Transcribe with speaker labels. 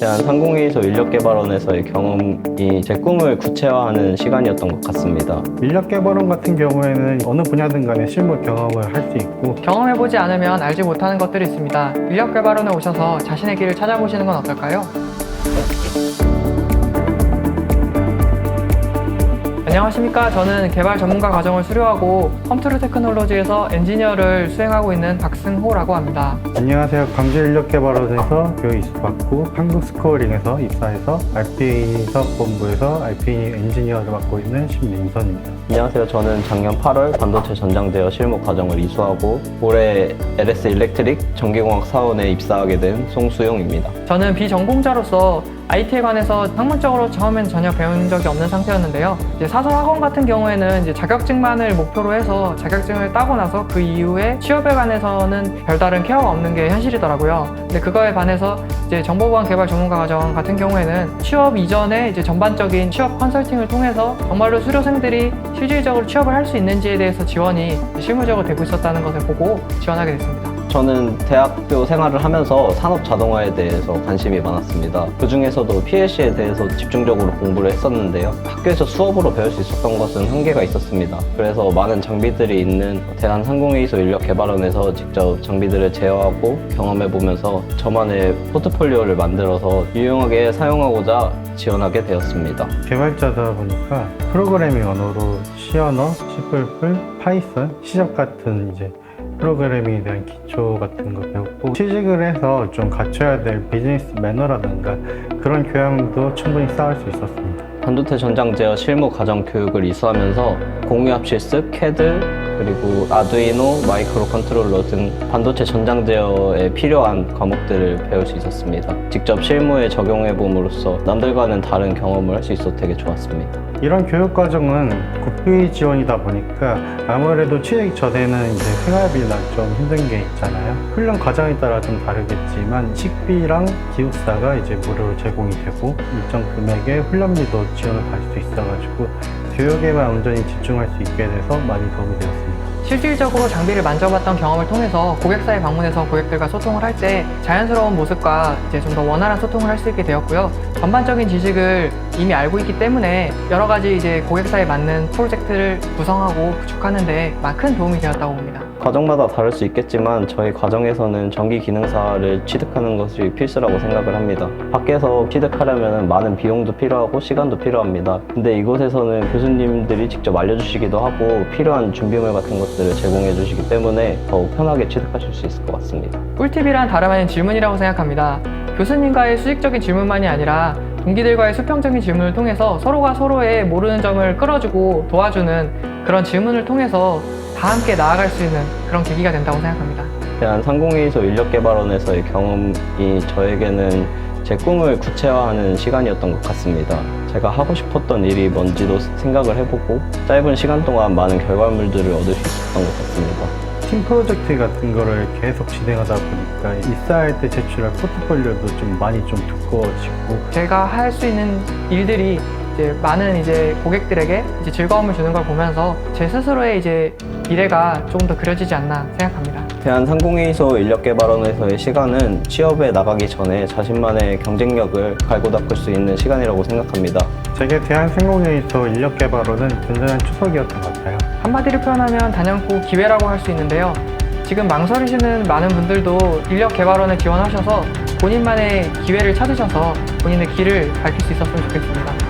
Speaker 1: 대한상공회의소 인력개발원에서의 경험이 제 꿈을 구체화하는 시간이었던 것 같습니다.
Speaker 2: 인력개발원 같은 경우에는 어느 분야든 간에 실무 경험을 할 수 있고
Speaker 3: 경험해보지 않으면 알지 못하는 것들이 있습니다. 인력개발원에 오셔서 자신의 길을 찾아보시는 건 어떨까요? 안녕하십니까. 저는 개발 전문가 과정을 수료하고 컴퓨터 테크놀로지에서 엔지니어를 수행하고 있는 박승호라고 합니다.
Speaker 2: 안녕하세요. 광주 인력 개발원에서 교육 입수받고 한국 스코어링에서 입사해서 RPA 사업본부에서 RPA 엔지니어를 맡고 있는 신민선입니다.
Speaker 1: 안녕하세요. 저는 작년 8월 반도체 전장제어 실무 과정을 이수하고 올해 LS 일렉트릭 전기공학 사원에 입사하게 된 송수용입니다.
Speaker 3: 저는 비전공자로서 IT에 관해서 학문적으로 처음엔 전혀 배운 적이 없는 상태였는데요. 사설 학원 같은 경우에는 이제 자격증만을 목표로 해서 자격증을 따고 나서 그 이후에 취업에 관해서는 별다른 케어가 없는 게 현실이더라고요. 근데 그거에 반해서 이제 정보보안 개발 전문가 과정 같은 경우에는 취업 이전에 이제 전반적인 취업 컨설팅을 통해서 정말로 수료생들이 실질적으로 취업을 할 수 있는지에 대해서 지원이 실무적으로 되고 있었다는 것을 보고 지원하게 됐습니다.
Speaker 1: 저는 대학교 생활을 하면서 산업 자동화에 대해서 관심이 많았습니다. 그 중에서도 PLC에 대해서 집중적으로 공부를 했었는데요. 학교에서 수업으로 배울 수 있었던 것은 한계가 있었습니다. 그래서 많은 장비들이 있는 대한상공회의소 인력개발원에서 직접 장비들을 제어하고 경험해보면서 저만의 포트폴리오를 만들어서 유용하게 사용하고자 지원하게 되었습니다.
Speaker 2: 개발자다 보니까 프로그래밍 언어로 C 언어, C++, 파이썬, C샵 같은 이제 프로그래밍에 대한 기초 같은 거 배웠고 취직을 해서 좀 갖춰야 될 비즈니스 매너라든가 그런 교양도 충분히 쌓을 수 있었습니다.
Speaker 1: 반도체 전장 제어 실무 과정 교육을 이수하면서 공유압 실습, 캐드, 그리고 아두이노, 마이크로 컨트롤러 등 반도체 전장 제어에 필요한 과목들을 배울 수 있었습니다. 직접 실무에 적용해 봄으로써 남들과는 다른 경험을 할 수 있어 되게 좋았습니다.
Speaker 2: 이런 교육 과정은 국비 지원이다 보니까 아무래도 취직 전에는 이제 생활비나 좀 힘든 게 있잖아요. 훈련 과정에 따라 좀 다르겠지만 식비랑 기숙사가 이제 무료로 제공이 되고 일정 금액의 훈련비도 지원을 받을 수 있어가지고 교육에만 온전히 집중할 수 있게 돼서 많이 도움이 되었습니다.
Speaker 3: 실질적으로 장비를 만져봤던 경험을 통해서 고객사에 방문해서 고객들과 소통을 할 때 자연스러운 모습과 이제 좀 더 원활한 소통을 할 수 있게 되었고요. 전반적인 지식을 이미 알고 있기 때문에 여러 가지 이제 고객사에 맞는 프로젝트를 구성하고 구축하는데 큰 도움이 되었다고 봅니다.
Speaker 1: 과정마다 다를 수 있겠지만 저희 과정에서는 전기 기능사를 취득하는 것이 필수라고 생각을 합니다. 밖에서 취득하려면 많은 비용도 필요하고 시간도 필요합니다. 근데 이곳에서는 교수님들이 직접 알려주시기도 하고 필요한 준비물 같은 것들을 제공해 주시기 때문에 더욱 편하게 취득하실 수 있을 것 같습니다.
Speaker 3: 꿀팁이란 다름 아닌 질문이라고 생각합니다. 교수님과의 수직적인 질문만이 아니라 동기들과의 수평적인 질문을 통해서 서로가 서로의 모르는 점을 끌어주고 도와주는 그런 질문을 통해서 다 함께 나아갈 수 있는 그런 계기가 된다고 생각합니다.
Speaker 1: 대한 상공회의소 인력개발원에서의 경험이 저에게는 제 꿈을 구체화하는 시간이었던 것 같습니다. 제가 하고 싶었던 일이 뭔지도 생각을 해보고 짧은 시간 동안 많은 결과물들을 얻을 수 있었던 것 같습니다.
Speaker 2: 팀 프로젝트 같은 거를 계속 진행하다 보니까 입사할 때 제출할 포트폴리오도 좀 많이 좀 두꺼워지고
Speaker 3: 제가 할 수 있는 일들이 이제 많은 이제 고객들에게 이제 즐거움을 주는 걸 보면서 제 스스로의 이제 미래가 조금 더 그려지지 않나 생각합니다.
Speaker 1: 대한상공회의소 인력개발원에서의 시간은 취업에 나가기 전에 자신만의 경쟁력을 갈고 닦을 수 있는 시간이라고 생각합니다.
Speaker 2: 제게 대한생공회의소 인력개발원은 든든한 추석이었던 것 같아요.
Speaker 3: 한마디로 표현하면 단연코 기회라고 할 수 있는데요. 지금 망설이시는 많은 분들도 인력 개발원에 지원하셔서 본인만의 기회를 찾으셔서 본인의 길을 밝힐 수 있었으면 좋겠습니다.